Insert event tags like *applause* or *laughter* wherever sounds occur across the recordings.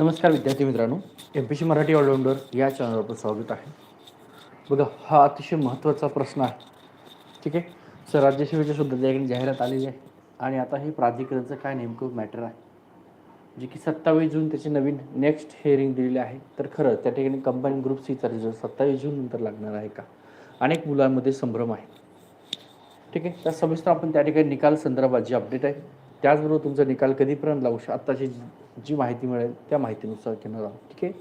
नमस्कार विद्यार्थी मित्रांनो M P C Marathi allrounder या चॅनलवर आपलं स्वागत आहे. बघा हा अतिशय महत्त्वाचा प्रश्न आहे. ठीक आहे? सर राज्यसेवेच्या सुद्धा त्याकडे जाहिरात आलेली आहे आणि आता हे प्राधिकरणचं काय नेमकं मॅटर आहे? जे की सत्तावीस जून त्याची नवीन नेक्स्ट हेअरिंग दिलेली आहे. तर खरं त्या ठिकाणी कंबाईन ग्रुप सीचा रिझल्ट सत्तावीस जून नंतर लागणार आहे का? अनेक मुलांमध्ये संभ्रम आहे. ठीक आहे? त्या सविस्तर आपण त्या ठिकाणी निकाल संदर्भात जी अपडेट आहे त्याचबरोबर तुमचा निकाल कधीपर्यंत लावू शकतो? आत्ताची जी माहिती मिळेल त्या माहितीनुसार घेणार आहोत. ठीक आहे?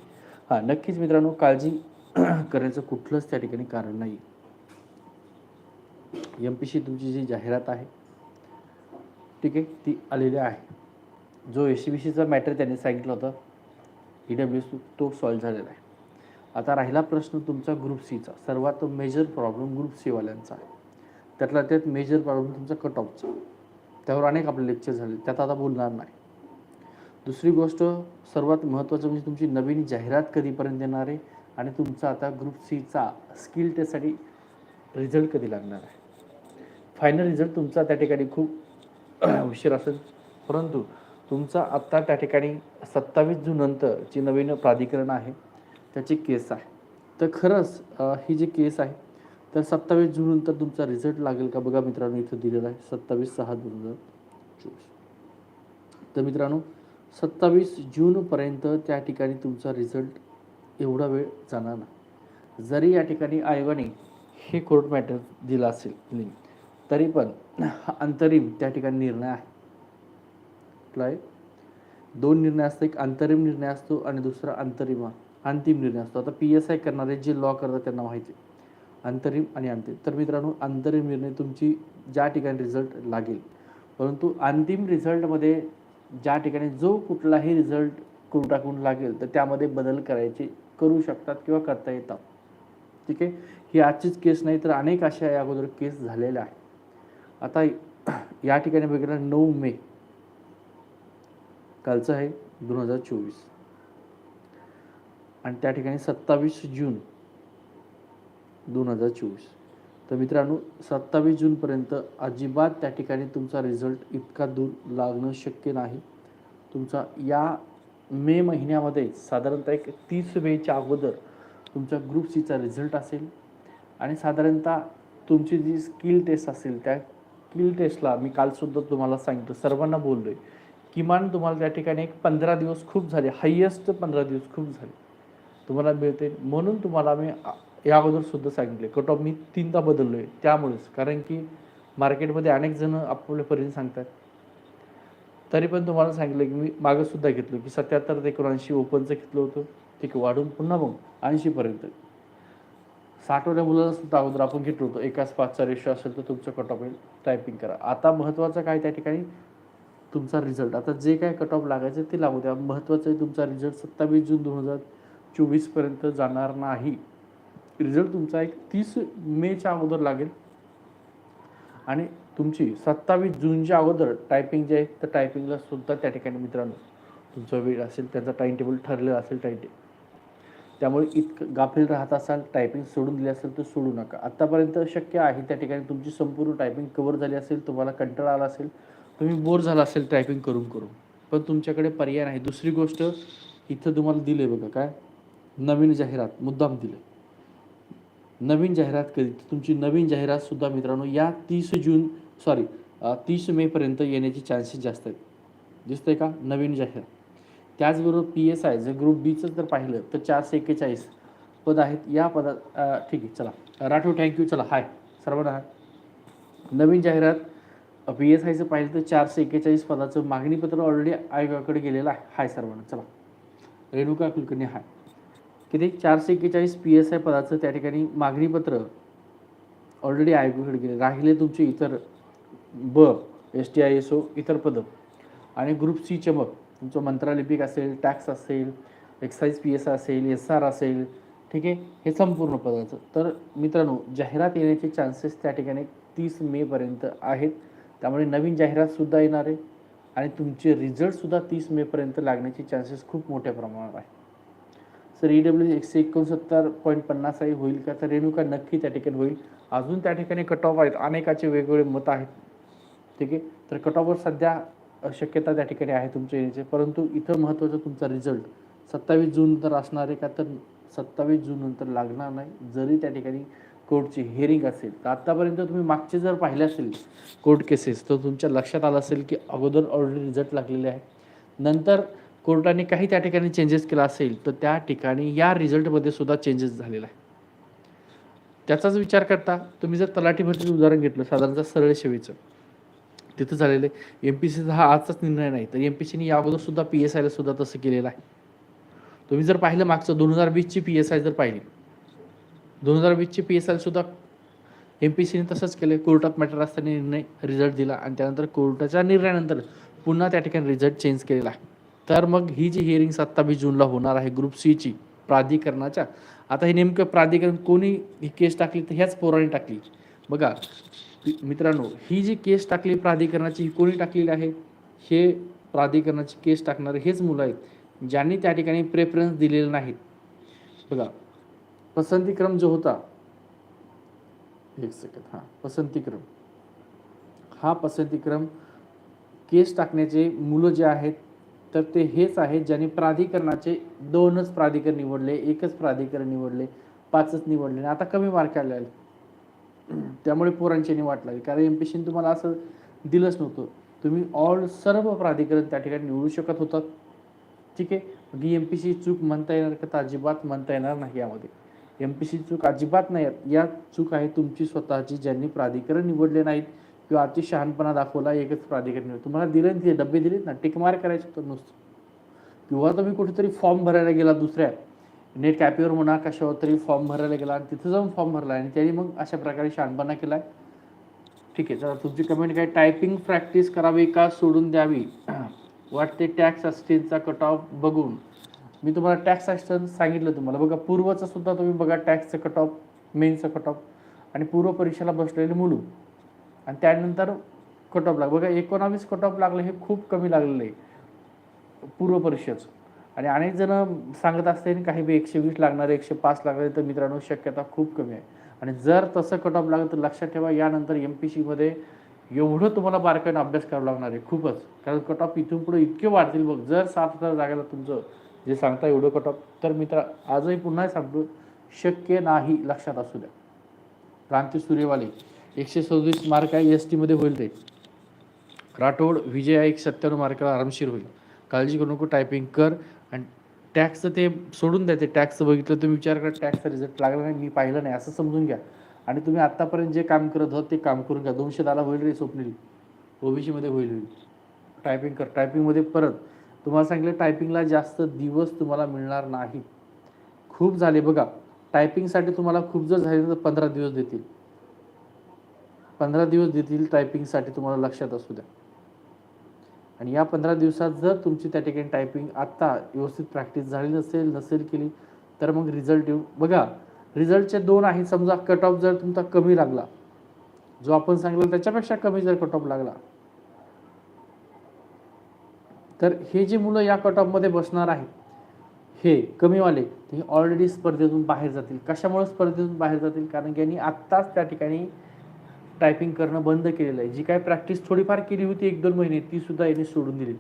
हां नक्कीच मित्रांनो काळजी *clears throat* करण्याचं कुठलंच त्या ठिकाणी कारण नाही. एम पी सी तुमची जी जाहिरात आहे ठीक आहे ती आलेली आहे. जो एस सी बी सीचा मॅटर त्यांनी सांगितलं होतं ई डब्ल्यू एस तो सॉल्व्ह झालेला आहे. आता राहिला प्रश्न तुमचा ग्रुप सीचा सर्वात मेजर प्रॉब्लेम ग्रुप सीवाल्यांचा आहे. त्यातला त्यात मेजर प्रॉब्लेम तुमचा कट ऑफचा त्यावर अनेक आपले लेक्चर झाले. त्यात आता बोलणार नाही. दुसरी गोष्ट सर्वात महत्त्वाचं म्हणजे तुमची नवीन जाहिरात कधीपर्यंत येणार आहे आणि तुमचा आता ग्रुप सीचा स्किल टेस्टसाठी रिझल्ट कधी लागणार आहे? फायनल रिझल्ट तुमचा त्या ठिकाणी खूप *clears throat* उशीर असेल. परंतु तुमचा आत्ता त्या ठिकाणी सत्तावीस जून नंतर जी नवीन प्राधिकरण आहे त्याची केस आहे. तर खरंच ही जी केस आहे तर सत्तावीस जून नंतर तुमचा रिझल्ट लागेल का? बघा मित्रांनो इथं दिलेला आहे सत्तावीस सहा दोन हजार चोवीस. तर मित्रांनो सत्तावीस जूनपर्यंत त्या ठिकाणी तुमचा रिझल्ट एवढा वेळ जाणार नाही. जरी या ठिकाणी आयोगाने हे कोर्ट मॅटर दिला असेल तरी पण हा अंतरिम त्या ठिकाणी निर्णय आहे. कुठला आहे दोन निर्णय असतो एक अंतरिम निर्णय असतो आणि दुसरा अंतरिम अंतिम निर्णय असतो. आता पी एस आय करणारे जे लॉ करतात त्यांना माहिती अंतरिम आणि अंतिम. तर मित्रांनो अंतरिम निर्णय तुमची ज्या ठिकाणी रिझल्ट लागेल परंतु अंतिम रिझल्टमध्ये ज्या ठिकाणी जो कुठलाही रिझल्ट कोर्टाकडून लागेल तर त्यामध्ये बदल करायचे करू शकतात किंवा करता येतात. ठीक आहे? ही आजचीच केस नाही तर अनेक अशा या अगोदर केस झालेल्या आहेत. आता या ठिकाणी बघितलं नऊ मे. कालचं आहे दोन हजार चोवीस. आणि त्या ठिकाणी सत्तावीस जून दोन हजार चोवीस. तर मित्रांनो सत्तावीस जूनपर्यंत अजिबात त्या ठिकाणी तुमचा रिझल्ट इतका दूर लागणं शक्य नाही. तुमचा या मे महिन्यामध्ये साधारणतः एक तीस मेच्या अगोदर तुमचा ग्रुप सीचा रिझल्ट असेल. आणि साधारणतः तुमची जी स्किल टेस्ट असेल त्या स्किल टेस्टला मी कालसुद्धा तुम्हाला सांगितलं सर्वांना बोललो आहे किमान तुम्हाला त्या ठिकाणी एक पंधरा दिवस खूप झाले हायेस्ट पंधरा दिवस खूप झाले. तुम्हाला मिळते. म्हणून तुम्हाला मी या अगोदर सुद्धा सांगितले. कट ऑफ मी तीनदा बदललो आहे त्यामुळेच. कारण की मार्केटमध्ये अनेक जण आपले परीने सांगतात. तरी पण तुम्हाला सांगितलं की मी मागं सुद्धा घेतलं की सत्याहत्तर ते एकोणऐंशी ओपनचं घेतलं होतं. ठीक आहे वाढून पुन्हा मग ऐंशीपर्यंत साठवल्या मुलाला सुद्धा अगोदर आपण घेतलं होतो. एकाच पाचचा रेशो असेल तर तुमचं कट ऑफ टायपिंग करा. आता महत्त्वाचं काय त्या ठिकाणी? तुमचा रिझल्ट आता जे काय कट ऑफ लागायचं ते लागू द्या. महत्त्वाचं आहे तुमचा रिझल्ट सत्तावीस जून दोन हजार चोवीसपर्यंत जाणार नाही. रिझल्ट तुमचा एक तीस मेच्या अगोदर लागेल. आणि तुमची सत्तावीस जूनच्या अगोदर टायपिंग जे आहे तर टायपिंगला सुद्धा त्या ठिकाणी मित्रांनो तुमचा वेळ असेल त्याचा टाईम टेबल ठरलेला असेल टाईम टेबल त्यामुळे इतकं गाफील राहत असाल टायपिंग सोडून दिली असेल तर सोडू नका. आत्तापर्यंत शक्य आहे त्या ठिकाणी तुमची संपूर्ण टायपिंग कवर झाली असेल तुम्हाला कंटाळा आला असेल तुम्ही बोर झाला असेल टायपिंग करून करून. पण तुमच्याकडे पर्याय नाही. दुसरी गोष्ट इथं तुम्हाला दिले बघा काय? नवीन जाहिरात मुद्दाम दिले नवीन जाहिरात कधी तुमची नवीन जाहिरात सुद्धा मित्रांनो या तीस जून सॉरी तीस मेपर्यंत येण्याचे चान्सेस जास्त आहेत. दिसतंय का? नवीन जाहिरात. त्याचबरोबर पी एस आय जर ग्रुप बीचं जर पाहिलं तर चारशे एक्केचाळीस पद आहेत. या पदात ठीक आहे चला. राठोड थँक्यू चला. हाय सर्वांना हाय नवीन जाहिरात पी एस आयचं पाहिलं तर चारशे एक्केचाळीस पदाचं मागणीपत्र ऑलरेडी आयोगाकडे गेलेलं आहे. हाय सर्वांना. चला. रेणुका कुलकर्णी हाय किती? चारशे एक्केचाळीस पी एस आय पदाचं त्या ठिकाणी मागणीपत्र ऑलरेडी आयोगाकडे गेले. राहिले तुमचे इतर ब S T I S O इतर पदं. आणि ग्रुप सी चमक तुमचं मंत्रालिपिक असेल टॅक्स असेल एक्साईज पी एस आय असेल एस आर असेल ठीक आहे? हे संपूर्ण पदाचं. तर मित्रांनो जाहिरात येण्याचे चान्सेस त्या ठिकाणी तीस मेपर्यंत आहेत. त्यामुळे नवीन जाहिरातसुद्धा येणार आहे. आणि तुमचे रिझल्टसुद्धा तीस मेपर्यंत लागण्याचे चान्सेस खूप मोठ्या प्रमाणात आहे सर ई डब्ल्यू एकशे एकोणसत्तर पॉईंट पन्नासही होईल का? तर रेणुका नक्की त्या ठिकाणी होईल. अजून त्या ठिकाणी कट ऑफ आहेत. अनेकाचे वेगवेगळे मत आहेत. ठीक आहे? तर कट ऑफवर सध्या शक्यता त्या ठिकाणी आहे तुमच्या येण्याचे. परंतु इथं महत्त्वाचं तुमचा रिझल्ट सत्तावीस जून नंतर असणार आहे का? तर सत्तावीस जून नंतर लागणार नाही. जरी त्या ठिकाणी कोर्टची हिअरिंग असेल. तर आत्तापर्यंत तुम्ही मागचे जर पाहिले असेल कोर्ट केसेस तर तुमच्या लक्षात आलं असेल की अगोदर ऑलरेडी रिझल्ट लागलेले आहे. नंतर कोर्टाने काही त्या ठिकाणी चेंजेस केला असेल तर त्या ठिकाणी या रिझल्टमध्ये सुद्धा चेंजेस झालेला आहे. त्याचाच विचार करता तुम्ही जर तलाठी भरतीचं उदाहरण घेतलं साधारणतः सरळ सेवेचं तिथं झालेलं आहे एम पी सीचा हा आजचाच निर्णय नाही तर एम पी सीने या सुद्धा पी एस आयला सुद्धा तसं केलेलं आहे. तुम्ही जर पाहिलं मागचं दोन हजार वीसची पी एस आय जर पाहिली दोन हजार वीसची पी एस आय सुद्धा एम पी सीने तसंच केलं कोर्टात मॅटर असताना निर्णय रिझल्ट दिला आणि त्यानंतर कोर्टाच्या निर्णयानंतर पुन्हा त्या ठिकाणी रिझल्ट चेंज केलेला आहे. तर मग ही जी हिअरिंग सत्तावीस जूनला होणार आहे ग्रुप सीची प्राधिकरणाच्या आता हे नेमकं प्राधिकरण कोणी ही केस टाकली तर ह्याच पोराने टाकली. बघा मित्रांनो ही जी केस टाकली प्राधिकरणाची ही कोणी टाकलेली आहे? हे प्राधिकरणाची केस टाकणारे हेच मुलं आहेत ज्यांनी त्या ठिकाणी प्रेफरन्स दिलेले नाहीत बघा पसंतीक्रम जो होता एक सेकंद हां पसंतीक्रम. हा पसंतीक्रम केस टाकण्याचे मुलं जे आहेत तर ते हेच आहेत ज्यांनी प्राधिकरणाचे दोनच प्राधिकरण निवडले एकच प्राधिकरण निवडले पाचच निवडले. आणि आता कमी मार्क आले *clears throat* त्यामुळे पोरांची वाटला लागली. कारण एम पी तुम्हाला असं दिलंच नव्हतं. तुम्ही ऑल सर्व प्राधिकरण त्या ठिकाणी निवडू शकत होतात. ठीक आहे? मग ही एम पी सी चूक म्हणता येणार का तर अजिबात म्हणता येणार नाही यामध्ये. एम पी सी चूक अजिबात नाही. आहेत. या चूक आहे तुमची स्वतःची ज्यांनी प्राधिकरण निवडले नाहीत. किंवा अति शहाणपणा दाखवला एकच प्राधिकरण तुम्हाला दिले ना ते डबे दिलेत ना टिकमार करायचं तर नुसतं. किंवा तुम्ही कुठेतरी फॉर्म भरायला गेला दुसऱ्या नेट कॅपेवर म्हणा कशावर तरी फॉर्म भरायला गेला आणि तिथं जाऊन फॉर्म भरला आणि त्यांनी मग अशा प्रकारे शहाणपणा केलाय ठीक आहे चला तुमची कमेंट काय? टायपिंग प्रॅक्टिस करावी का सोडून द्यावी? *clears throat* वाटते टॅक्स असिस्टंटचा कट ऑफ बघून. मी तुम्हाला टॅक्स असिस्टंट सांगितलं तुम्हाला. बघा पूर्वचं सुद्धा तुम्ही बघा टॅक्सचं कट ऑफ मेनचं कट ऑफ आणि पूर्व परीक्षेला बसलेले मुलं. आणि त्यानंतर कट ऑफ लाग बघा एकोणावीस कट ऑफ लागलं हे खूप कमी लागलेलं आहे. पूर्व परीक्षेचं आणि अनेक जण सांगत असते काही बी एकशे वीस लागणार एकशे पाच लागणार तर मित्रांनो शक्यता खूप कमी आहे. आणि जर तसं कट ऑफ लागलं तर लक्षात ठेवा यानंतर एम पी सीमध्ये एवढं तुम्हाला बारकाईनं अभ्यास करावा लागणार आहे खूपच. कारण कट ऑफ इथून पुढे इतके वाढतील बघ जर सात हजार जागेला तुमचं जे सांगता एवढं कट ऑफ तर मित्र आजही पुन्हा सांगतो शक्य नाही लक्षात असू द्या. क्रांती सूर्यवाले एकशे सव्वीस मार्क आहे एस टीमध्ये होईल ते. राठोड विजय एक सत्त्याण्णव मार्काला आरामशीर होईल. काळजी करू नको टायपिंग कर. आणि टॅक्सचं ते सोडून द्या ते टॅक्सचं बघितलं तुम्ही विचार करा टॅक्सचा रिझल्ट लागला नाही मी पाहिलं नाही असं समजून घ्या. आणि तुम्ही आत्तापर्यंत जे काम करत आहात ते काम करून घ्या. दोनशे दहाला होईल रे स्वप्नील. ओबीसीमध्ये होईल. होईल टायपिंग कर टायपिंगमध्ये परत. तुम्हाला सांगितलं टायपिंगला जास्त दिवस तुम्हाला मिळणार नाही. खूप झाले बघा. टायपिंगसाठी तुम्हाला खूप जर झाले तर पंधरा दिवस देतील. पंधरा दिवस देतील टायपिंगसाठी तुम्हाला लक्षात असू द्या. आणि या पंधरा दिवसात जर तुमची त्या ठिकाणी टायपिंग आत्ता व्यवस्थित प्रॅक्टिस झाली नसेल नसेल केली तर मग रिझल्ट येऊ. बघा रिझल्टचे दोन आहेत. समजा कट ऑफ जर तुमचा कमी लागला जो आपण सांगितलं त्याच्यापेक्षा कमी जर कट ऑफ लागला तर हे जे मुलं या कट ऑफमध्ये बसणार आहेत हे कमीवाले हे ऑलरेडी स्पर्धेतून बाहेर जातील. कशामुळे स्पर्धेतून बाहेर जातील? कारण की यांनी आत्ताच त्या ठिकाणी टायपिंग करणं बंद केलेलं आहे. जी काय प्रॅक्टिस थोडीफार केली होती एक दोन महिने ती सुद्धा सोडून दिली.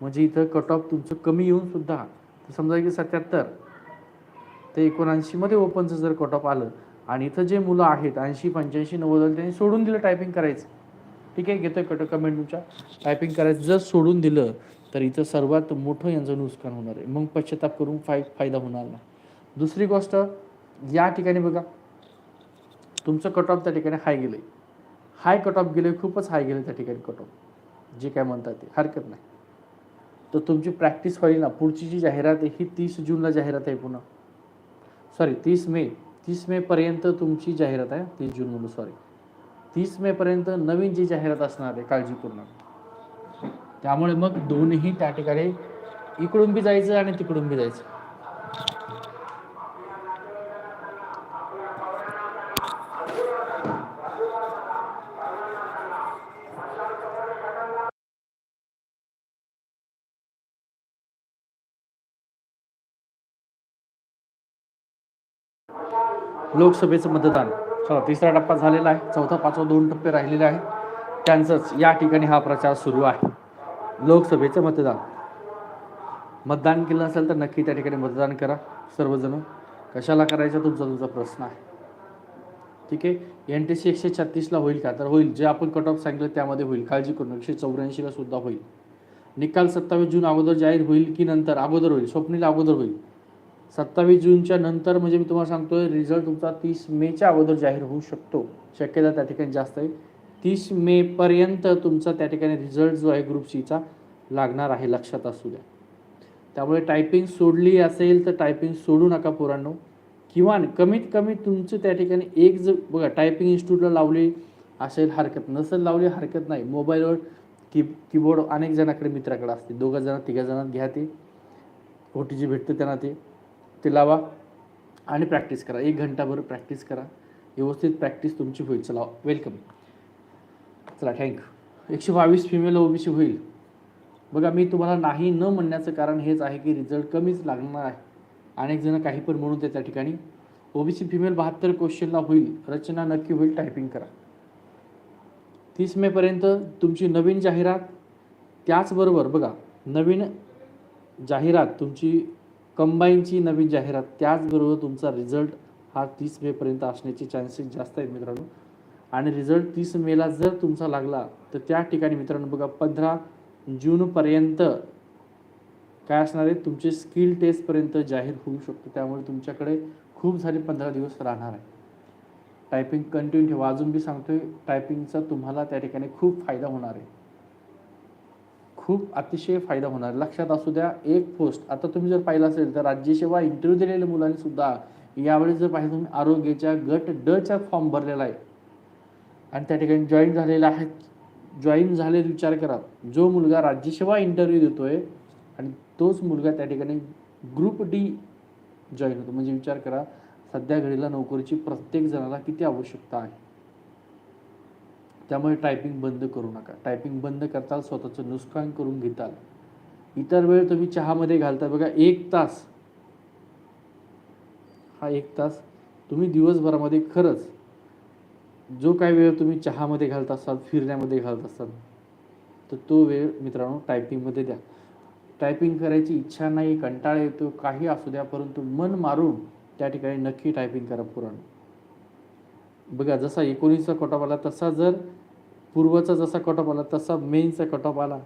म्हणजे इथं कट ऑफ तुमचं कमी येऊन सुद्धा समजा की सत्याहत्तर ते एकोणऐंशीमध्ये ओपनचं जर कट ऑफ आलं आणि इथं जे मुलं आहेत ऐंशी पंच्याऐंशी नव्वद त्यांनी सोडून दिलं टायपिंग करायचं. ठीक आहे घेतोय कट कमेंट तुमच्या. टायपिंग करायचं जर सोडून दिलं तर इथं सर्वात मोठं यांचं नुकसान होणार आहे. मग पश्चाताप करून फाय फायदा होणार नाही. दुसरी गोष्ट या ठिकाणी बघा तुमचं कट ऑफ त्या ठिकाणी हाय गेलं हाय कट ऑफ गेले खूपच हाय गेले त्या ठिकाणी कट ऑफ जे काय म्हणतात ते हरकत नाही. तर तुमची प्रॅक्टिस होईल ना. पुढची जी जाहिरात आहे ही तीस जूनला जाहिरात आहे पुन्हा. सॉरी तीस मे. तीस मेपर्यंत तुमची जाहिरात आहे तीस जून म्हणून सॉरी तीस मेपर्यंत नवीन जी जाहिरात असणार आहे काळजीपूर्ण. त्यामुळे मग दोन्ही त्या ठिकाणी इकडून बी जायचं आणि तिकडून बी जायचं. लोकसभेचं मतदान. चला तिसरा टप्पा झालेला आहे. चौथा पाचवा दोन टप्पे राहिलेले आहेत. त्यांचंच या ठिकाणी हा प्रचार सुरू आहे. लोकसभेचं मतदान. मतदान केलं असेल तर नक्की त्या ठिकाणी मतदान करा सर्वजण. कशाला करायचा तुमचा तुमचा प्रश्न आहे. ठीक आहे? एन टी सी एकशे छत्तीसला होईल का? तर होईल. जे आपण कट ऑफ सांगितलं त्यामध्ये होईल. काळजी करून एकशे चौऱ्याऐंशीला सुद्धा होईल. निकाल सत्तावीस जून अगोदर जाहीर होईल की नंतर? अगोदर होईल. स्वप्नीला अगोदर होईल. सत्तावीस जूनच्या नंतर म्हणजे मी तुम्हाला सांगतोय रिझल्ट तुमचा तीस मेच्या अगोदर जाहीर होऊ शकतो. शक्यता त्या ठिकाणी जास्त आहे. तीस मे पर्यंत तुमचा त्या ठिकाणी रिझल्ट जो आहे ग्रुप सीचा लागणार आहे लक्षात असू द्या. त्यामुळे टायपिंग सोडली असेल तर टायपिंग सोडू नका पोरांनो. किमान कमीत कमी तुमचं त्या ठिकाणी एक जर बघा टायपिंग इन्स्टिट्यूटला लावली असेल हरकत नसेल लावली हरकत नाही. मोबाईलवर की कीबोर्ड अनेक जणांकडे मित्राकडे असते. दोघं जण तिघा जणांना घ्या ते. ओ टी जी भेटतं त्यांना ते. ते लावा आणि प्रॅक्टिस करा. एक घंटाभर प्रॅक्टिस करा. व्यवस्थित प्रॅक्टिस तुमची होईल. चला वेलकम चला थँक्यू एकशे बावीस फिमेल ओबीसी होईल. बघा मी तुम्हाला नाही न म्हणण्याचं कारण हेच आहे की रिझल्ट कमीच लागणार आहे. अनेक जण काही पण म्हणून त्या ठिकाणी. ओबीसी फिमेल बहात्तर क्वेश्चनला होईल. रचना नक्की होईल. टायपिंग करा. तीस मेपर्यंत तुमची नवीन जाहिरात. त्याचबरोबर बघा नवीन जाहिरात तुमची कंबाईनची नवीन जाहिरात. त्याचबरोबर तुमचा रिझल्ट हा तीस मेपर्यंत असण्याचे चान्सेस जास्त आहेत मित्रांनो. आणि रिझल्ट तीस मेला जर तुमचा लागला तर त्या ठिकाणी मित्रांनो बघा पंधरा जूनपर्यंत काय असणार आहे? तुमचे स्किल टेस्टपर्यंत जाहीर होऊ शकतो. त्यामुळे तुमच्याकडे खूप सारे पंधरा दिवस राहणार आहे. टायपिंग कंटिन्यू ठेवा. अजून मी सांगतोय टायपिंगचा तुम्हाला त्या ठिकाणी खूप फायदा होणार आहे. खूप अतिशय फायदा होणार. लक्षात असू द्या एक पोस्ट आता तुम्ही जर पाहिलं असेल तर राज्यसेवा इंटरव्ह्यू दिलेल्या मुलांनी सुद्धा यावेळी जर पाहिलं तुम्ही आरोग्याच्या गट ड चा फॉर्म भरलेला आहे. आणि त्या ठिकाणी जॉईन झालेला आहे जॉईन झाले विचार करा. जो मुलगा राज्यसेवा इंटरव्ह्यू देतोय आणि तोच मुलगा त्या ठिकाणी ग्रुप डी जॉईन होतो. म्हणजे विचार करा सध्या घडीला नोकरीची प्रत्येक जणाला किती आवश्यकता आहे? त्यामुळे टायपिंग बंद करू नका. टायपिंग बंद करताल स्वतःचं नुकसान करून घेताल. इतर वेळ तुम्ही चहामध्ये घालता. बघा एक तास. हा एक तास तुम्ही दिवसभरामध्ये खरंच जो काही वेळ तुम्ही चहामध्ये घालत असाल फिरण्यामध्ये घालत असाल तर तो वेळ मित्रांनो टायपिंगमध्ये द्या. टायपिंग करायची इच्छा नाही कंटाळा येतो काही असू द्या परंतु मन मारून त्या ठिकाणी नक्की टायपिंग करा पुराण. बघा जसा एकोणीसचा कटॉप आला तसा जर पूर्वचा जसा कटॉप आला तसा मेनचा कटॉप आला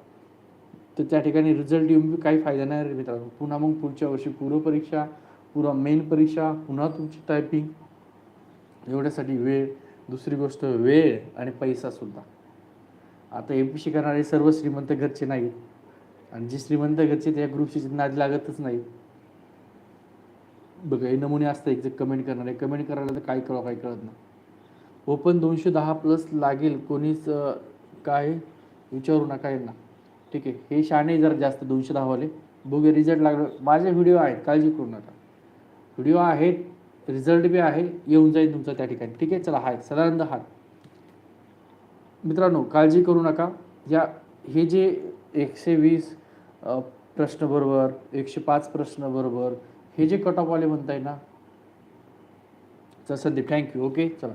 तर त्या ठिकाणी रिझल्ट येऊन काही फायदा नाही रे मित्रांनो. पुन्हा मग पुढच्या वर्षी पूर्व परीक्षा पुन्हा मेन परीक्षा पुन्हा तुमची टायपिंग एवढ्यासाठी वेळ दुसरी गोष्ट वेळ आणि पैसा सुद्धा. आता एम पी सी करणारे सर्व श्रीमंत घरचे नाहीत. आणि जे श्रीमंत घरचे त्या ग्रुपशी नाद लागतच नाही बघा हे नमुने असतं एक जे कमेंट करणारे. कमेंट करायला तर काय कळवा काय कळत नाही. ओपन दोनशे दहा प्लस लागेल कोणीच काय विचारू नका यांना. ठीक आहे हे शाणे जरा जास्त दोनशे दहावाले बघूया रिझल्ट लागलं. माझे व्हिडिओ आहेत काळजी करू नका. व्हिडिओ आहेत रिझल्ट बी आहे येऊन जाईल तुमचा त्या ठिकाणी. ठीक आहे चला हाय. सदानंद हात मित्रांनो काळजी करू नका. या हे जे एकशे वीस प्रश्न बरोबर एकशे पाच प्रश्न बरोबर हे जे कट ऑफ आले म्हणताय ना चल संदीप थँक्यू ओके चला.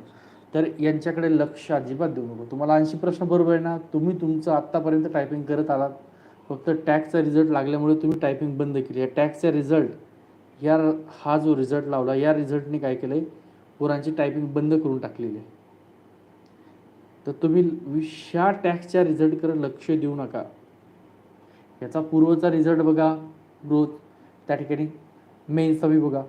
तर यांच्याकडे लक्ष अजिबात देऊ नको. तुम्हाला ऐंशी प्रश्न बरोबर आहे ना तुम्ही तुमचं आत्तापर्यंत टायपिंग करत आलात. फक्त टॅक्सचा रिझल्ट लागल्यामुळे तुम्ही टायपिंग बंद केली. या टॅक्सचा रिझल्ट या हा जो रिझल्ट लावला या रिझल्टने काय केलं आहे पोरांची टायपिंग बंद करून टाकलेली आहे. तर तुम्ही ह्या टॅक्सच्या रिझल्टकडे लक्ष देऊ नका. याचा पूर्वचा रिझल्ट बघा ग्रोथ त्या ठिकाणी मेन्सचा बी बघा.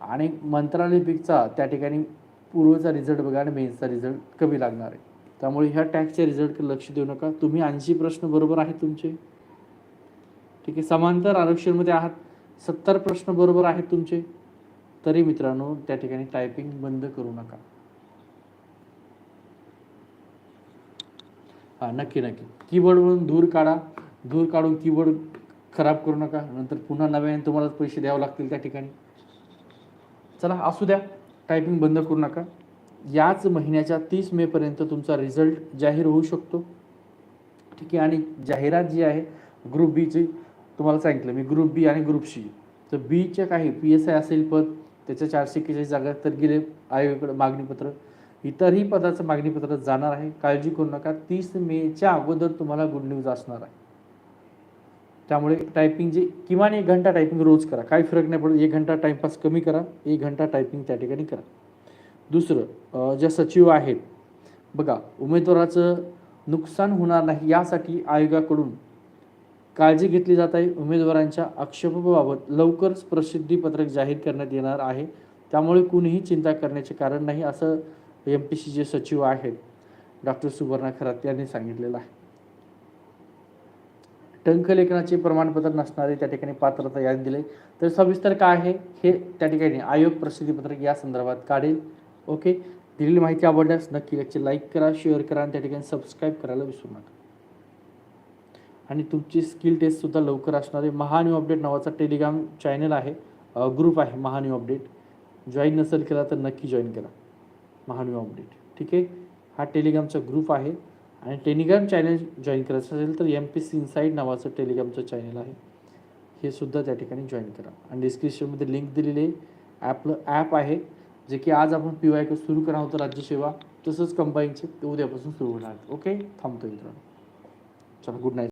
आणि मंत्रालय पिकचा त्या ठिकाणी पूर्वचा रिझल्ट बघा आणि मेन्सचा रिझल्ट कमी लागणार आहे. त्यामुळे ह्या टॅक्सच्या रिझल्टकडे लक्ष देऊ नका. तुम्ही ऐंशी प्रश्न बरोबर आहेत तुमचे. ठीक आहे समांतर आरक्षणमध्ये आहात. सत्तर प्रश्न बरोबर आहेत तुमचे. तरी मित्रांनो त्या ठिकाणी टायपिंग बंद करू नका. हा नक्की नक्की. कीबोर्डवरून धूर काढा. धूर काढून कीबोर्ड खराब करू नका. नंतर पुन्हा नव्याने तुम्हाला पैसे द्यावे लागतील त्या ठिकाणी. चला असू द्या. टायपिंग बंद करू नका. याच महिन्याच्या तीस मेपर्यंत तुमचा रिझल्ट जाहीर होऊ शकतो. ठीक आहे आणि जाहिरात जी आहे ग्रुप बीची तुम्हाला सांगितलं मी ग्रुप बी आणि ग्रुप सी तर बीचे काही पी एस आय असेल पद त्याच्या चारशे एक्केचाळीस जागा तर गेले आयोगाकडे मागणीपत्र इतरही पदाचं मागणीपत्र जाणार आहे. काळजी करू नका. तीस मेच्या अगोदर तुम्हाला गुड न्यूज असणार आहे. त्यामुळे टायपिंग जे किमान एक घंटा टायपिंग रोज करा. काही फरक नाही पडत. एक घंटा टाईमपास कमी करा. एक घंटा टायपिंग त्या ठिकाणी करा. दुसरं ज्या सचिव आहेत बघा उमेदवाराचं नुकसान होणार नाही यासाठी आयोगाकडून काळजी घेतली जात आहे. उमेदवारांच्या आक्षेपाबाबत लवकरच प्रसिद्धीपत्रक जाहीर करण्यात येणार आहे. त्यामुळे कुणीही चिंता करण्याचे कारण नाही असं एम पी सी जे सचिव आहेत. डॉक्टर सुवर्णा खरात यांनी सांगितलेलं आहे. टंकलेखनाचे प्रमाणपत्र नसणारे त्या ठिकाणी पात्रता यादी दिले. तर सविस्तर काय आहे हे त्या ठिकाणी आयोग प्रसिद्धीपत्रक या संदर्भात काढेल. ओके? दिलेली माहिती आवडल्यास नक्की याची लाईक करा शेअर करा आणि त्या ठिकाणी सबस्क्राईब करायला विसरू नका. आणि तुमची स्किल टेस्ट सुद्धा लवकर असणारे महान्यू अपडेट नावाचा टेलिग्राम चॅनल आहे. ग्रुप आहे महान्यू अपडेट. जॉईन नसेल केला तर नक्की जॉईन करा. महान्यू अपडेट. ठीक आहे? हा टेलिग्रामचा ग्रुप आहे. आणि टेलिग्राम चॅनल जॉईन करायचं असेल तर एम पी सी इनसाईड नावाचं टेलिग्रामचं चॅनल आहे. हे सुद्धा त्या ठिकाणी जॉईन करा. आणि डिस्क्रिप्शनमध्ये लिंक दिलेली आहे ॲपलं ॲप आहे जे की आज आपण पी वाय सुरू करणार होतं राज्यसेवा तसंच कंबाईनचे ते उद्यापासून सुरू होणार ओके थांबतो मित्रांनो. चला गुड नाईट